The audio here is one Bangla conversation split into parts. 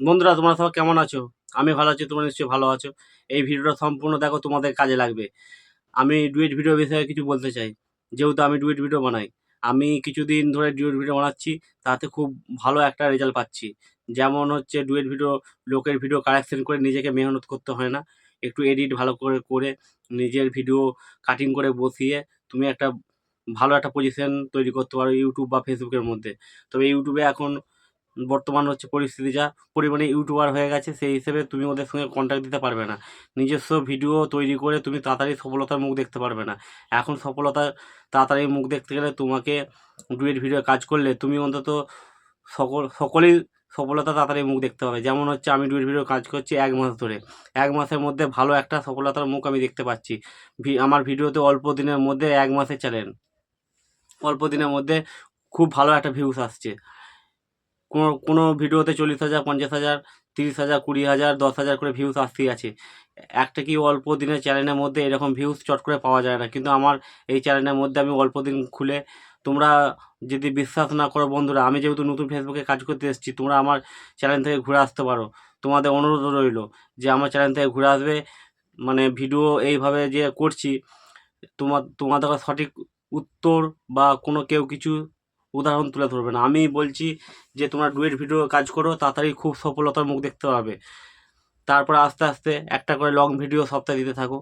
বন্ধুরা, তোমরা সব কেমন আছো? আমি ভালো আছি, তোমরা নিশ্চয়ই ভালো আছো। এই ভিডিওটা সম্পূর্ণ দেখো, তোমাদের কাজে লাগবে। আমি ডুয়েট ভিডিও বিষয়ে কিছু বলতে চাই। যেহেতু আমি ডুয়েট ভিডিও বানাই, আমি কিছুদিন ধরে ডুয়েট ভিডিও বানাচ্ছি, তাতে খুব ভালো একটা রেজাল্ট পাচ্ছি। যেমন হচ্ছে, ডুয়েট ভিডিও, লোকের ভিডিও কারেকশন করে নিজেকে মেহনত করতে হয় না। একটু এডিট ভালো করে করে নিজের ভিডিও কাটিং করে বসিয়ে তুমি একটা ভালো একটা পজিশন তৈরি করতে পারো, ইউটিউব বা ফেসবুকের মধ্যে। তবে ইউটিউবে এখন বর্তমান হচ্ছে পরিস্থিতি যা পরিমাণে ইউটিউবার হয়ে গেছে, সেই হিসেবে তুমি ওদের সঙ্গে কন্ট্যাক্ট দিতে পারবে না। নিজস্ব ভিডিও তৈরি করে তুমি তাড়াতাড়ি সফলতার মুখ দেখতে পারবে না। এখন সফলতা, তাড়াতাড়ি মুখ দেখতে গেলে তোমাকে ডুয়েট ভিডিও কাজ করলে তুমি অন্তত সকল, সকলেই সফলতা তাড়াতাড়ি মুখ দেখতে পাবে। যেমন হচ্ছে আমি ডুয়েট ভিডিও কাজ করছি এক মাস ধরে। এক মাসের মধ্যে ভালো একটা সফলতার মুখ আমি দেখতে পাচ্ছি। আমার ভিডিওতে অল্প দিনের মধ্যে এক মাসের চ্যানেল অল্প দিনের মধ্যে খুব ভালো একটা ভিউস আসছে। কোনো কোনো ভিডিওতে চল্লিশ হাজার, পঞ্চাশ হাজার, তিরিশ হাজার, কুড়ি হাজার, দশ হাজার করে ভিউস আসতেই আছে। একটা কি অল্প দিনের চ্যানেলের মধ্যে এরকম ভিউস চট করে পাওয়া যায় না। কিন্তু আমার এই চ্যানেলের মধ্যে আমি অল্প দিন খুলে তোমরা যদি বিশ্বাস না করো বন্ধুরা, আমি যেহেতু নতুন ফেসবুকে কাজ করতে এসেছি, তোমরা আমার চ্যানেল থেকে ঘুরে আসতে পারো। তোমাদের অনুরোধ রইল যে আমার চ্যানেল থেকে ঘুরে আসবে। মানে ভিডিও এইভাবে যে করছি তোমার তোমাদের সঠিক উত্তর বা কোনো কেউ কিছু উদাহরণ তুলে ধরবে না। আমি বলছি যে, তোমরা ডুয়েট ভিডিও কাজ করো, তাড়াতাড়ি খুব সফলতার মুখ দেখতে পাবে। তারপরে আস্তে আস্তে একটা করে লং ভিডিও সপ্তাহে দিতে থাকো।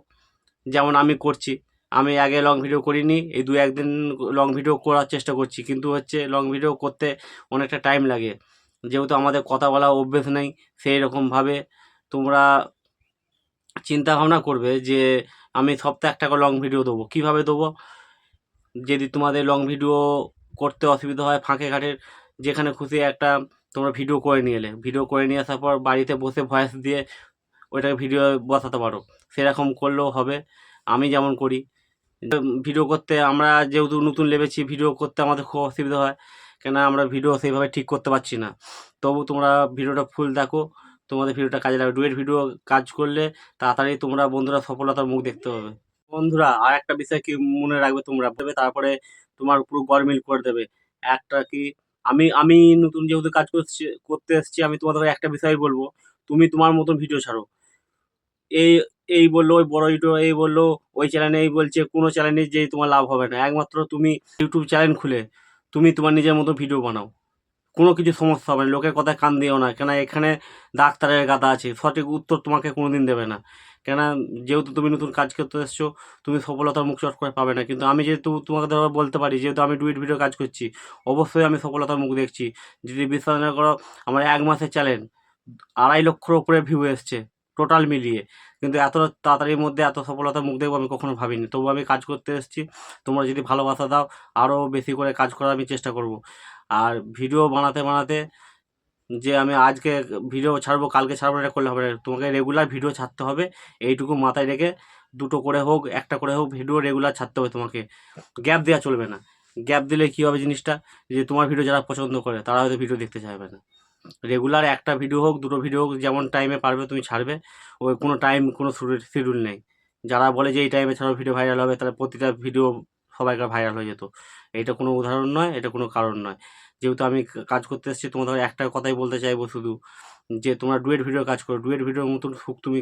যেমন আমি করছি। আমি আগে লং ভিডিও করিনি, এই দু একদিন লং ভিডিও করার চেষ্টা করছি। কিন্তু হচ্ছে লং ভিডিও করতে অনেকটা টাইম লাগে। যেহেতু আমাদের কথা বলা অভ্যেস নেই, সেই রকমভাবে তোমরা চিন্তা ভাবনা করবে যে, আমি সপ্তাহে একটা করে লং ভিডিও দেবো। কীভাবে দেবো? যদি তোমাদের লং ভিডিও করতে অসুবিধা হয়, ফাঁকে ঘাটের যেখানে খুশি একটা তোমরা ভিডিও করে নিয়ে এলে। ভিডিও করে নিয়ে আসার পর বাড়িতে বসে ভয়েস দিয়ে ওইটাকে ভিডিও বসাতে পারো। সেরকম করলেও হবে। আমি যেমন করি। ভিডিও করতে আমরা যেহেতু নতুন লেবেছি ভিডিও করতে আমাদের খুব অসুবিধা হয়। কেন আমরা ভিডিও সেইভাবে ঠিক করতে পারছি না। তবু তোমরা ভিডিওটা ফুল দেখো। তোমাদের ভিডিওটা কাজে লাগবে। ডুয়েট ভিডিও কাজ করলে তাড়াতাড়ি তোমরা বন্ধুরা সফলতার মুখ দেখতে পাবে। বন্ধুরা, আর একটা বিষয় কি মনে রাখবে তোমরা? দেবে তারপরে তোমার পুরো গরমিল করে দেবে। একটা কি, আমি আমি নতুন যেহেতু কাজ করছি, করতে এসেছি, আমি তোমাদের একটা বিষয় বলব। তুমি তোমার মতন ভিডিও ছাড়ো। এই এই বলল, ওই বড় ইউটিউব, এই বলল, ওই চ্যানেলে এই বলছে, কোনো চ্যানেলে যে তোমার লাভ হবে না। একমাত্র তুমি ইউটিউব চ্যানেল খুলে, তুমি তোমার নিজের মতো ভিডিও বানাও। কোনো কিছু সমস্যা হবে না। লোকের কথায় কান দিও না। কেন এখানে ডাক্তারের গাদা আছে? সঠিক উত্তর তোমাকে কোনো দিন দেবে না। কেন যেহেতু তুমি নতুন কাজ করতে এসছো, তুমি সফলতার মুখ চট করে পাবে না। কিন্তু আমি যেহেতু তোমাকে ধরো বলতে পারি, যেহেতু আমি ডুইট ভিডিও কাজ করছি, অবশ্যই আমি সফলতার মুখ দেখছি। যদি বিশ্বাস না করো, আমার এক মাসের চ্যালেঞ্জ আড়াই লক্ষর ওপরে ভিউ এসছে টোটাল মিলিয়ে। কিন্তু এত তাড়াতাড়ির মধ্যে এত সফলতার মুখ দেখব আমি কখনো ভাবিনি। তবু আমি কাজ করতে এসেছি। তোমরা যদি ভালোবাসা দাও আরও বেশি করে কাজ করার আমি চেষ্টা করব। আর ভিডিও বানাতে বানাতে যে আমি আজকে ভিডিও ছাড়বো, কালকে ছাড়বো, এটা করলে হবে না। তোমাকে রেগুলার ভিডিও ছাড়তে হবে। এইটুকু মাথায় রেখে দুটো করে হোক, একটা করে হোক ভিডিও রেগুলার ছাড়তে হবে তোমাকে। গ্যাপ দেওয়া চলবে না। গ্যাপ দিলে কী হবে জিনিসটা? যে তোমার ভিডিও যারা পছন্দ করে, তারা হয়তো ভিডিও দেখতে চাইবে না। রেগুলার একটা ভিডিও হোক, দুটো ভিডিও হোক, যেমন টাইমে পারবে তুমি ছাড়বে। ওই কোনো টাইম কোনো শিডিউল নেই। যারা বলে যে এই টাইমে ছাড়ো ভিডিও ভাইরাল হবে, তাহলে প্রতিটা ভিডিও সবাইকার ভাইরাল হয়ে যেত। এটা কোনো উদাহরণ নয়, এটা কোনো কারণ নয়। যেহেতু আমি কাজ করতে এসেছি তোমাদের একটা কথাই বলতে চাইব শুধু, যে তোমরা ডুয়েট ভিডিও কাজ করো। ডুয়েট ভিডিওর মতন সুখ তুমি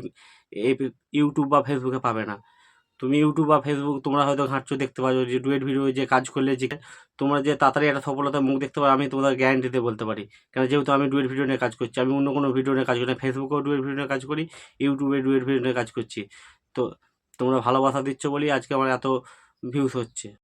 এই ইউটিউব বা ফেসবুকে পাবে না। তুমি ইউটিউব বা ফেসবুক তোমরা হয়তো ঘাঁটছো, দেখতে পারো যে ডুয়েট ভিডিও যে কাজ করলে যে, তোমরা যে তাড়াতাড়ি একটা সফলতার মুখ দেখতে পারো, আমি তোমাদের গ্যারান্টিতে বলতে পারি। কেন যেহেতু আমি ডুয়েট ভিডিও নিয়ে কাজ করছি, আমি অন্য কোনো ভিডিও নিয়ে কাজ করি না ফেসবুকেও ডুয়েট ভিডিও নিয়ে কাজ করি ইউটিউবে ডুয়েট ভিডিও নিয়ে কাজ করছি। তো তোমরা ভালোবাসা দিচ্ছ বলেই আজকে আমার এত ভিউস হচ্ছে।